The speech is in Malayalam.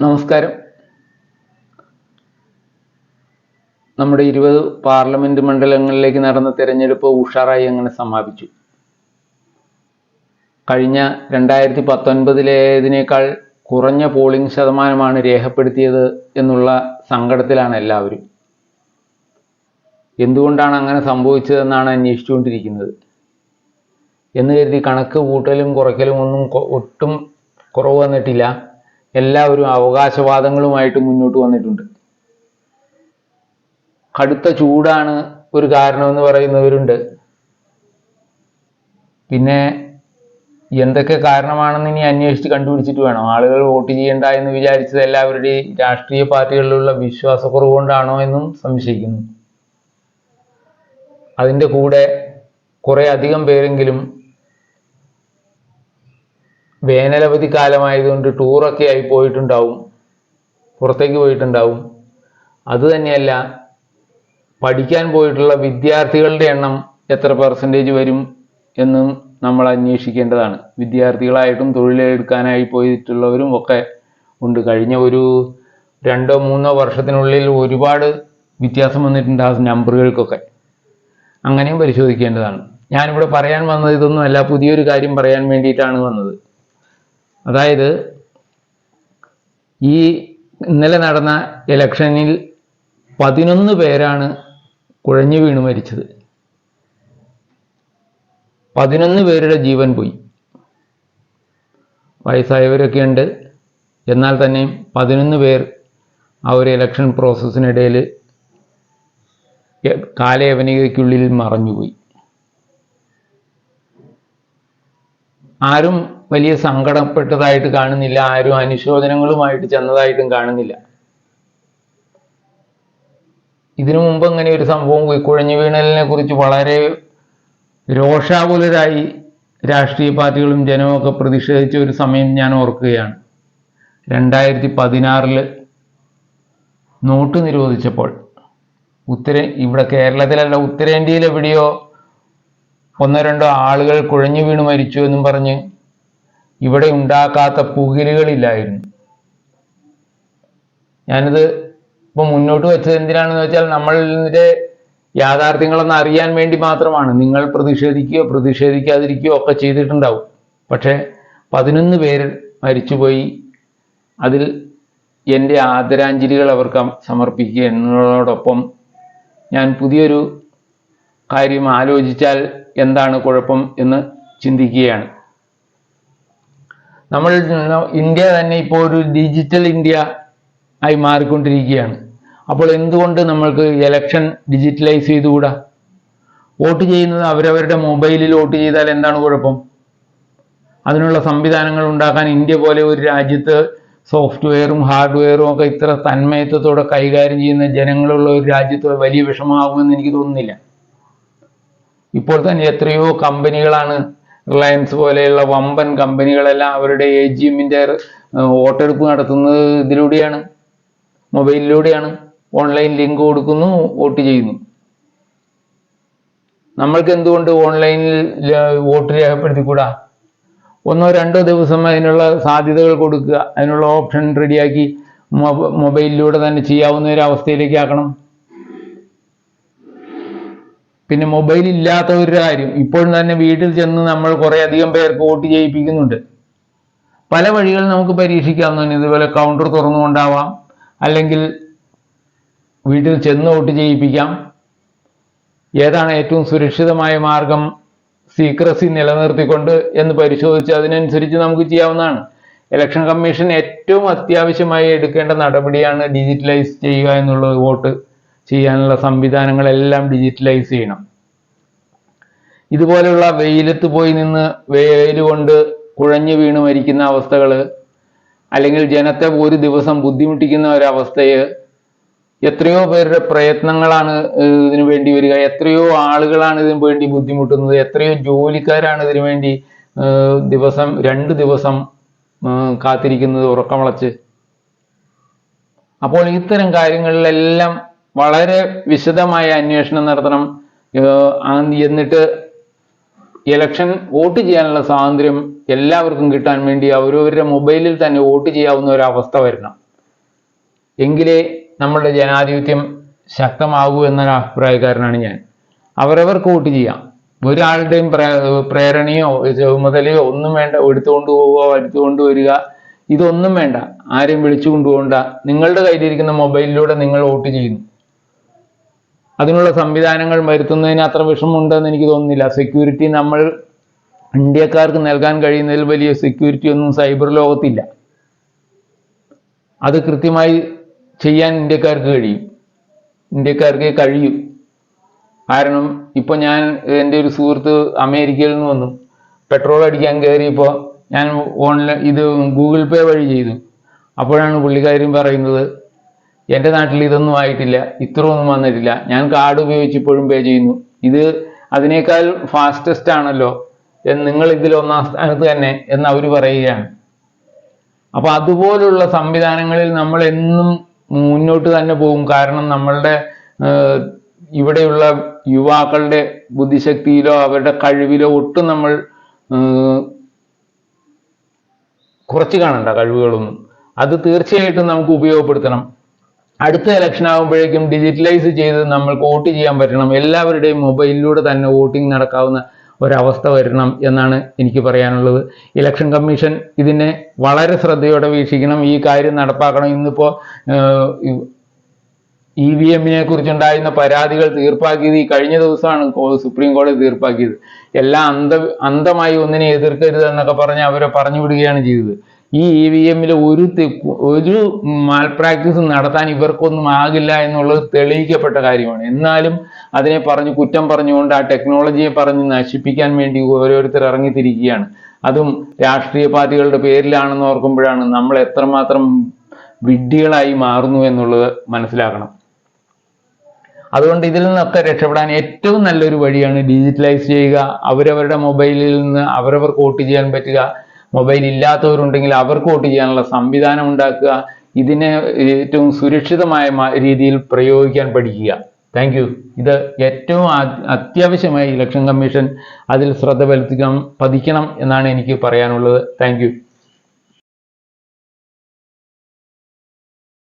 നമസ്കാരം. നമ്മുടെ ഇരുപത് പാർലമെന്റ് മണ്ഡലങ്ങളിലേക്ക് നടന്ന തെരഞ്ഞെടുപ്പ് ഉഷാറായി അങ്ങനെ സമാപിച്ചു. കഴിഞ്ഞ രണ്ടായിരത്തി പത്തൊൻപതിലേതിനേക്കാൾ കുറഞ്ഞ പോളിംഗ് ശതമാനമാണ് രേഖപ്പെടുത്തിയത് എന്നുള്ള സങ്കടത്തിലാണ് എല്ലാവരും. എന്തുകൊണ്ടാണ് അങ്ങനെ സംഭവിച്ചതെന്നാണ് അന്വേഷിച്ചുകൊണ്ടിരിക്കുന്നത്. എന്ന് കരുതി കണക്ക് കൂട്ടലും കുറയ്ക്കലും ഒന്നും ഒട്ടും കുറവ് വന്നിട്ടില്ല. എല്ലാവരും അവകാശവാദങ്ങളുമായിട്ട് മുന്നോട്ട് വന്നിട്ടുണ്ട്. കടുത്ത ചൂടാണ് ഒരു കാരണമെന്ന് പറയുന്നവരുണ്ട്. പിന്നെ എന്തൊക്കെ കാരണമാണെന്ന് ഇനി അന്വേഷിച്ച് കണ്ടുപിടിച്ചിട്ട് വേണം. ആളുകൾ വോട്ട് ചെയ്യണ്ട എന്ന് വിചാരിച്ചത് എല്ലാവരുടെയും രാഷ്ട്രീയ പാർട്ടികളിലുള്ള വിശ്വാസക്കുറവ് കൊണ്ടാണോ എന്നും സംശയിക്കുന്നു. അതിന്റെ കൂടെ കുറേ അധികം പേരെങ്കിലും വേനലവധി കാലമായതുകൊണ്ട് ടൂറൊക്കെ ആയി പോയിട്ടുണ്ടാവും. പുറത്തേക്ക് പോയിട്ടുണ്ടാവും. അതുതന്നെയല്ല പഠിക്കാൻ പോയിട്ടുള്ള വിദ്യാർത്ഥികളുടെ എണ്ണം എത്ര പെർസെന്റേജ് വരും എന്നും നമ്മൾ അന്വേഷിക്കേണ്ടതാണ്. വിദ്യാർത്ഥികളായിട്ടും തൊഴിലെടുക്കാനായി പോയിട്ടുള്ളവരും ഒക്കെ ഉണ്ട്. കഴിഞ്ഞ ഒരു രണ്ടോ മൂന്നോ വർഷത്തിനുള്ളിൽ ഒരുപാട് വ്യത്യാസം വന്നിട്ടുണ്ട് ആ നമ്പറുകൾക്കൊക്കെ. അങ്ങനെയും പരിശോധിക്കേണ്ടതാണ്. ഞാനിവിടെ പറയാൻ വന്നത് ഇതൊന്നുമല്ല പുതിയൊരു കാര്യം പറയാൻ വേണ്ടിയിട്ടാണ് വന്നത്. അതായത് ഈ ഇന്നലെ നടന്ന ഇലക്ഷനിൽ പതിനൊന്ന് പേരാണ് കുഴഞ്ഞു വീണ് മരിച്ചത്. പതിനൊന്ന് പേരുടെ ജീവൻ പോയി. വയസ്സായവരൊക്കെ ഉണ്ട്. എന്നാൽ തന്നെയും പതിനൊന്ന് പേർ ആ ഒരു ഇലക്ഷൻ പ്രോസസ്സിനിടയിൽ കാലയവനികയ്ക്കുള്ളിൽ മറഞ്ഞുപോയി. ആരും വലിയ സങ്കടപ്പെട്ടതായിട്ട് കാണുന്നില്ല. ആരും അനുശോചനങ്ങളുമായിട്ട് ചെന്നതായിട്ടും കാണുന്നില്ല. ഇതിനു മുമ്പ് അങ്ങനെ ഒരു സംഭവം കുഴഞ്ഞു വീണലിനെ കുറിച്ച് വളരെ രോഷാകുലരായി രാഷ്ട്രീയ പാർട്ടികളും ജനമൊക്കെ പ്രതിഷേധിച്ച ഒരു സമയം ഞാൻ ഓർക്കുകയാണ്. രണ്ടായിരത്തി പതിനാറിൽ നോട്ട് നിരോധിച്ചപ്പോൾ ഉത്തര ഇവിടെ കേരളത്തിലല്ല ഉത്തരേന്ത്യയിൽ എവിടെയോ ഒന്നോ രണ്ടോ ആളുകൾ കുഴഞ്ഞു വീണ് മരിച്ചു എന്നും പറഞ്ഞ് ഇവിടെ ഉണ്ടാക്കാത്ത പുകിലുകളില്ലായിരുന്നു. ഞാനിത് ഇപ്പൊ മുന്നോട്ട് വെച്ചത് എന്തിനാണെന്ന് വെച്ചാൽ നമ്മളിതിന്റെ യാഥാർത്ഥ്യങ്ങളൊന്ന് അറിയാൻ വേണ്ടി മാത്രമാണ്. നിങ്ങൾ പ്രതിഷേധിക്കുകയോ പ്രതിഷേധിക്കാതിരിക്കുകയോ ഒക്കെ ചെയ്തിട്ടുണ്ടാവും. പക്ഷേ പതിനൊന്ന് പേര് മരിച്ചുപോയി. അതിൽ എന്റെ ആദരാഞ്ജലികൾ അവർക്ക് സമർപ്പിക്കുക എന്നതോടൊപ്പം ഞാൻ പുതിയൊരു കാര്യം ആലോചിച്ചാൽ എന്താണ് കുഴപ്പം എന്ന് ചിന്തിക്കുകയാണ്. നമ്മൾ ഇന്ത്യ തന്നെ ഇപ്പോൾ ഒരു ഡിജിറ്റൽ ഇന്ത്യ ആയി മാറിക്കൊണ്ടിരിക്കുകയാണ്. അപ്പോൾ എന്തുകൊണ്ട് നമ്മൾക്ക് ഇലക്ഷൻ ഡിജിറ്റലൈസ് ചെയ്തുകൂടാ? വോട്ട് ചെയ്യുന്നത് അവരവരുടെ മൊബൈലിൽ വോട്ട് ചെയ്താൽ എന്താണ് കുഴപ്പം? അതിനുള്ള സംവിധാനങ്ങൾ ഉണ്ടാക്കാൻ ഇന്ത്യ പോലെ ഒരു രാജ്യത്ത് സോഫ്റ്റ്വെയറും ഹാർഡ്വെയറും ഒക്കെ ഇത്ര തന്മയത്വത്തോടെ കൈകാര്യം ചെയ്യുന്ന ജനങ്ങളുള്ള ഒരു രാജ്യത്ത് വലിയ വിഷമമാകുമെന്ന് എനിക്ക് തോന്നുന്നില്ല. ഇപ്പോൾ തന്നെ എത്രയോ കമ്പനികളാണ് റിലയൻസ് പോലെയുള്ള വമ്പൻ കമ്പനികളെല്ലാം അവരുടെ എ ജി എമ്മിന്റെ വോട്ടെടുപ്പ് നടത്തുന്നത് ഇതിലൂടെയാണ്. മൊബൈലിലൂടെയാണ്. ഓൺലൈൻ ലിങ്ക് കൊടുക്കുന്നു വോട്ട് ചെയ്യുന്നു. നമ്മൾക്ക് എന്തുകൊണ്ട് ഓൺലൈനിൽ വോട്ട് രേഖപ്പെടുത്തിക്കൂടാ? ഒന്നോ രണ്ടോ ദിവസം അതിനുള്ള സാധ്യതകൾ കൊടുക്കുക അതിനുള്ള ഓപ്ഷൻ റെഡിയാക്കി മൊബൈലിലൂടെ തന്നെ ചെയ്യാവുന്ന ഒരു അവസ്ഥയിലേക്ക് ആക്കണം. പിന്നെ മൊബൈൽ ഇല്ലാത്ത ഒരു കാര്യം. ഇപ്പോൾ തന്നെ വീട്ടിൽ ചെന്ന് നമ്മൾ കുറേ അധികം പേർക്ക് വോട്ട് ചെയ്യിപ്പിക്കുന്നുണ്ട്. പല വഴികൾ നമുക്ക് പരീക്ഷിക്കാവുന്നതാണ്. ഇതുപോലെ കൗണ്ടർ തുറന്നുകൊണ്ടാവാം. അല്ലെങ്കിൽ വീട്ടിൽ ചെന്ന് വോട്ട് ചെയ്യിപ്പിക്കാം. ഏതാണ് ഏറ്റവും സുരക്ഷിതമായ മാർഗം? സീക്രസി നിലനിർത്തിക്കൊണ്ട് എന്ന് പരിശോധിച്ച് അതിനനുസരിച്ച് നമുക്ക് ചെയ്യാവുന്നതാണ്. ഇലക്ഷൻ കമ്മീഷൻ ഏറ്റവും അത്യാവശ്യമായി എടുക്കേണ്ട നടപടിയാണ് ഡിജിറ്റലൈസ് ചെയ്യുക എന്നുള്ളത് വോട്ട്. ചെയ്യാനുള്ള സംവിധാനങ്ങളെല്ലാം ഡിജിറ്റലൈസ് ചെയ്യണം. ഇതുപോലെയുള്ള വെയിലത്ത് പോയി നിന്ന് വെയിൽ കൊണ്ട് കുഴഞ്ഞു വീണ് മരിക്കുന്ന അവസ്ഥകൾ അല്ലെങ്കിൽ ജനത്തെ ഒരു ദിവസം ബുദ്ധിമുട്ടിക്കുന്ന ഒരവസ്ഥയെ എത്രയോ പേരുടെ പ്രയത്നങ്ങളാണ് ഇതിനു വേണ്ടി വരിക. എത്രയോ ആളുകളാണ് ഇതിനു വേണ്ടി ബുദ്ധിമുട്ടുന്നത്. എത്രയോ ജോലിക്കാരാണ് ഇതിനു വേണ്ടി ദിവസം രണ്ട് ദിവസം കാത്തിരിക്കുന്നത് ഉറക്കമളച്ച്. അപ്പോൾ ഇത്തരം കാര്യങ്ങളിലെല്ലാം വളരെ വിശദമായ അന്വേഷണം നടത്തണം. എന്നിട്ട് ഇലക്ഷൻ വോട്ട് ചെയ്യാനുള്ള സ്വാതന്ത്ര്യം എല്ലാവർക്കും കിട്ടാൻ വേണ്ടി അവരവരുടെ മൊബൈലിൽ തന്നെ വോട്ട് ചെയ്യാവുന്ന ഒരു അവസ്ഥ വരണം. എങ്കിലേ നമ്മളുടെ ജനാധിപത്യം ശക്തമാകൂ എന്നൊരു അഭിപ്രായക്കാരനാണ് ഞാൻ. അവരവർക്ക് വോട്ട് ചെയ്യാം. ഒരാളുടെയും പ്രേ- പ്രേരണയോ ചുമതലയോ ഒന്നും വേണ്ട എടുത്തുകൊണ്ട് പോവുക എടുത്തുകൊണ്ട് വരിക ഇതൊന്നും വേണ്ട. ആരെയും വിളിച്ചു കൊണ്ടുപോകണ്ട നിങ്ങളുടെ കയ്യിലിരിക്കുന്ന മൊബൈലിലൂടെ നിങ്ങൾ വോട്ട് ചെയ്യുന്നു. അതിനുള്ള സംവിധാനങ്ങൾ വരുത്തുന്നതിന് അത്ര വിഷമമുണ്ടെന്ന് എനിക്ക് തോന്നുന്നില്ല. സെക്യൂരിറ്റി നമ്മൾ ഇന്ത്യക്കാർക്ക് നൽകാൻ കഴിയുന്നതിൽ വലിയ സെക്യൂരിറ്റി ഒന്നും സൈബർ ലോകത്തില്ല. അത് കൃത്യമായി ചെയ്യാൻ ഇന്ത്യക്കാർക്ക് കഴിയും. ഇന്ത്യക്കാർക്ക് കഴിയും. കാരണം ഇപ്പൊ ഞാൻ എന്റെ ഒരു സുഹൃത്ത് അമേരിക്കയിൽ നിന്ന് വന്നു. പെട്രോൾ അടിക്കാൻ കയറിയപ്പോൾ ഞാൻ ഓൺലൈൻ ഇത് ഗൂഗിൾ പേ വഴി ചെയ്തു. അപ്പോഴാണ് പുള്ളിക്കാരും പറയുന്നത് എന്റെ നാട്ടിൽ ഇതൊന്നും ആയിട്ടില്ല ഇത്രയൊന്നും വന്നിട്ടില്ല. ഞാൻ കാർഡ് ഉപയോഗിച്ച് ഇപ്പോഴും പേ ചെയ്യുന്നു. ഇത് അതിനേക്കാൾ ഫാസ്റ്റസ്റ്റ് ആണല്ലോ നിങ്ങൾ ഇതിൽ ഒന്നാം സ്ഥാനത്ത് തന്നെ എന്ന് അവർ പറയുകയാണ്. അപ്പൊ അതുപോലുള്ള സംവിധാനങ്ങളിൽ നമ്മൾ എന്നും മുന്നോട്ട് തന്നെ പോകും. കാരണം നമ്മളുടെ ഇവിടെയുള്ള യുവാക്കളുടെ ബുദ്ധിശക്തിയിലോ അവരുടെ കഴിവിലോ ഒട്ടും നമ്മൾ കുറച്ച് കാണണ്ട കഴിവുകളൊന്നും. അത് തീർച്ചയായിട്ടും നമുക്ക് ഉപയോഗപ്പെടുത്തണം. അടുത്ത ഇലക്ഷൻ ആകുമ്പോഴേക്കും ഡിജിറ്റലൈസ് ചെയ്ത് നമ്മൾക്ക് വോട്ട് ചെയ്യാൻ പറ്റണം. എല്ലാവരുടെയും മൊബൈലിലൂടെ തന്നെ വോട്ടിംഗ് നടക്കാവുന്ന ഒരവസ്ഥ വരണം എന്നാണ് എനിക്ക് പറയാനുള്ളത്. ഇലക്ഷൻ കമ്മീഷൻ ഇതിനെ വളരെ ശ്രദ്ധയോടെ വീക്ഷിക്കണം. ഈ കാര്യം നടപ്പാക്കണം. ഇന്നിപ്പോൾ ഇ വി എമ്മിനെ കുറിച്ചുണ്ടായിരുന്ന പരാതികൾ തീർപ്പാക്കിയത് ഈ കഴിഞ്ഞ ദിവസമാണ് സുപ്രീം കോടതി തീർപ്പാക്കിയത്. എല്ലാം അന്ധ അന്ധമായി ഒന്നിനെ എതിർക്കരുത് എന്നൊക്കെ പറഞ്ഞ് അവരെ പറഞ്ഞു വിടുകയാണ് ചെയ്തത്. ഈ ഇ വി എമ്മിൽ ഒരു ഒരു മാൽ പ്രാക്ടീസ് നടത്താൻ ഇവർക്കൊന്നും ആകില്ല എന്നുള്ളത് തെളിയിക്കപ്പെട്ട കാര്യമാണ്. എന്നാലും അതിനെ പറഞ്ഞ് കുറ്റം പറഞ്ഞുകൊണ്ട് ആ ടെക്നോളജിയെ പറഞ്ഞ് നശിപ്പിക്കാൻ വേണ്ടി ഓരോരുത്തർ ഇറങ്ങിത്തിരിക്കുകയാണ്. അതും രാഷ്ട്രീയ പാർട്ടികളുടെ പേരിലാണെന്ന് ഓർക്കുമ്പോഴാണ് നമ്മൾ എത്രമാത്രം വിഡ്ഢികളായി മാറുന്നു എന്നുള്ളത് മനസ്സിലാക്കണം. അതുകൊണ്ട് ഇതിൽ നിന്നൊക്കെ രക്ഷപ്പെടാൻ ഏറ്റവും നല്ലൊരു വഴിയാണ് ഡിജിറ്റലൈസ് ചെയ്യുക അവരവരുടെ മൊബൈലിൽ നിന്ന് അവരവർക്ക് വോട്ട് ചെയ്യാൻ പറ്റുക മൊബൈൽ ഇല്ലാത്തവരുണ്ടെങ്കിൽ അവർക്ക് വോട്ട് ചെയ്യാനുള്ള സംവിധാനം ഉണ്ടാക്കുക ഇതിനെ ഏറ്റവും സുരക്ഷിതമായ രീതിയിൽ പ്രയോഗിക്കാൻ പഠിക്കുക. താങ്ക് യു ഇത് ഏറ്റവും അത്യാവശ്യമായി ഇലക്ഷൻ കമ്മീഷൻ അതിൽ ശ്രദ്ധ പതിക്കണം എന്നാണ് എനിക്ക് പറയാനുള്ളത്. താങ്ക്